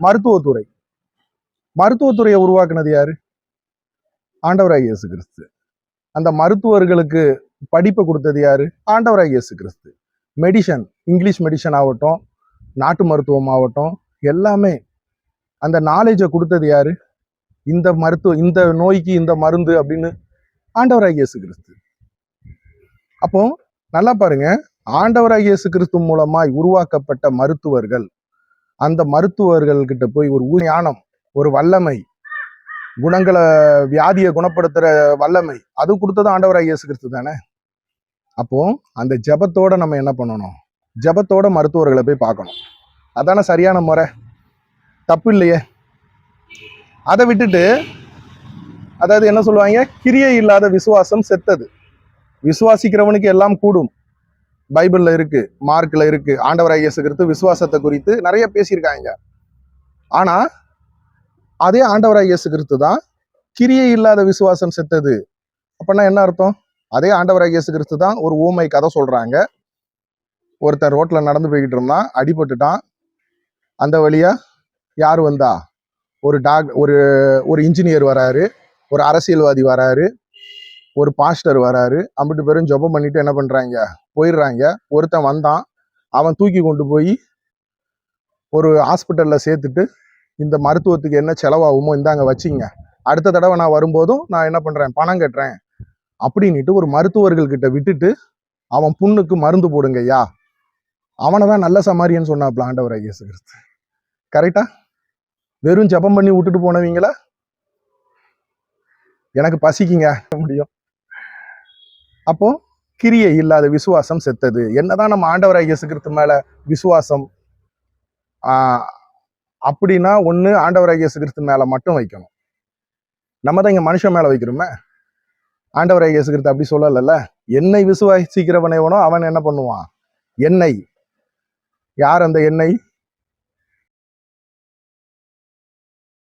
மருத்துவத்துறை. மருத்துவத்துறையை உருவாக்குனது யாரு? ஆண்டவராய் இயேசு கிறிஸ்து அந்த மருத்துவர்களுக்கு படிப்பை கொடுத்தது யாரு? ஆண்டவராய் இயேசு கிறிஸ்து மெடிசன் இங்கிலீஷ் மெடிசன் ஆகட்டும் நாட்டு மருத்துவம் ஆகட்டும் எல்லாமே அந்த நாலேஜை கொடுத்தது யாரு? இந்த மருத்துவ இந்த நோய்க்கு இந்த மருந்து அப்படின்னு ஆண்டவராய் இயேசு கிறிஸ்து அப்போ நல்லா பாருங்க. ஆண்டவராய் இயேசு கிறிஸ்து மூலமாய் உருவாக்கப்பட்ட மருத்துவர்கள் அந்த மருத்துவர்கள்கிட்ட போய் ஒரு ஊர் ஞானம் ஒரு வல்லமை குணங்களை வியாதியை குணப்படுத்துற வல்லமை அது கொடுத்தது ஆண்டவராக இயேசு கிறிஸ்து தானே? அப்போ அந்த ஜெபத்தோட நம்ம என்ன பண்ணணும்? ஜெபத்தோட மருத்துவர்களை போய் பார்க்கணும். அதானே சரியான முறை? தப்பு இல்லையே? அதை விட்டுட்டு அதாவது என்ன சொல்லுவாங்க? கிரியை இல்லாத விசுவாசம் செத்தது. விசுவாசிக்கிறவனுக்கு எல்லாம் கூடும். பைபிளில் இருக்கு மார்க்கில் இருக்கு ஆண்டவராக இயேசு கிறிஸ்து விசுவாசத்தை குறித்து நிறைய பேசியிருக்காங்க. ஆனால் அதே ஆண்டவராக இயேசு கிறிஸ்து தான் கிரியை இல்லாத விசுவாசம் செத்தது. அப்படின்னா என்ன அர்த்தம்? அதே ஆண்டவராக இயேசு கிறிஸ்து தான் ஒரு ஊமை கதை சொல்கிறாங்க ஒருத்தர் ரோட்டில் நடந்து போய்கிட்டு இருந்தான் அடிபட்டுட்டான். அந்த வழியாக யார் வந்தா? ஒரு டாக் ஒரு ஒரு இன்ஜினியர் வராரு ஒரு அரசியல்வாதி வராரு. ஒரு பாஸ்டர் வராரு. அம்பிட்டு பேரும் ஜெபம் பண்ணிட்டு என்ன பண்ணுறாங்க போயிடுறாங்க. ஒருத்தன் வந்தான். அவன் தூக்கி கொண்டு போய் ஒரு ஹாஸ்பிட்டலில் சேர்த்துட்டு இந்த மருத்துவத்துக்கு என்ன செலவாகுமோ இந்தாங்க வச்சிங்க. அடுத்த தடவை நான் வரும்போதும் நான் என்ன பண்ணுறேன் பணம் கட்டுறேன். அப்படின்ட்டு ஒரு மருத்துவர்கள்கிட்ட விட்டுட்டு அவன் புண்ணுக்கு மருந்து போடுங்க ஐயா. அவனை தான் நல்ல சமாரியன்னு சொன்னாப்ல ஆண்டவர் இயேசு கிறிஸ்து கரெக்டா? வெறும் ஜெபம் பண்ணி விட்டுட்டு போனவீங்களா? எனக்கு பசிக்குங்க. முடியும். அப்போ கிரியை இல்லாத விசுவாசம் செத்தது. என்னதான் நம்ம ஆண்டவராக இயேசு கிறிஸ்து மேல விசுவாசம் அப்படின்னா ஒண்ணு ஆண்டவராக இயேசு கிறிஸ்து மேல மட்டும் வைக்கணும். நம்ம தான் இங்க மனுஷன் மேல வைக்கிறோமே. ஆண்டவராக இயேசு கிறிஸ்து அப்படி சொல்லலைல்ல. என்னை விசுவாசிக்கிறவனேவனோ அவன் என்ன பண்ணுவான்? எண்ணெய். யார் அந்த எண்ணெய்?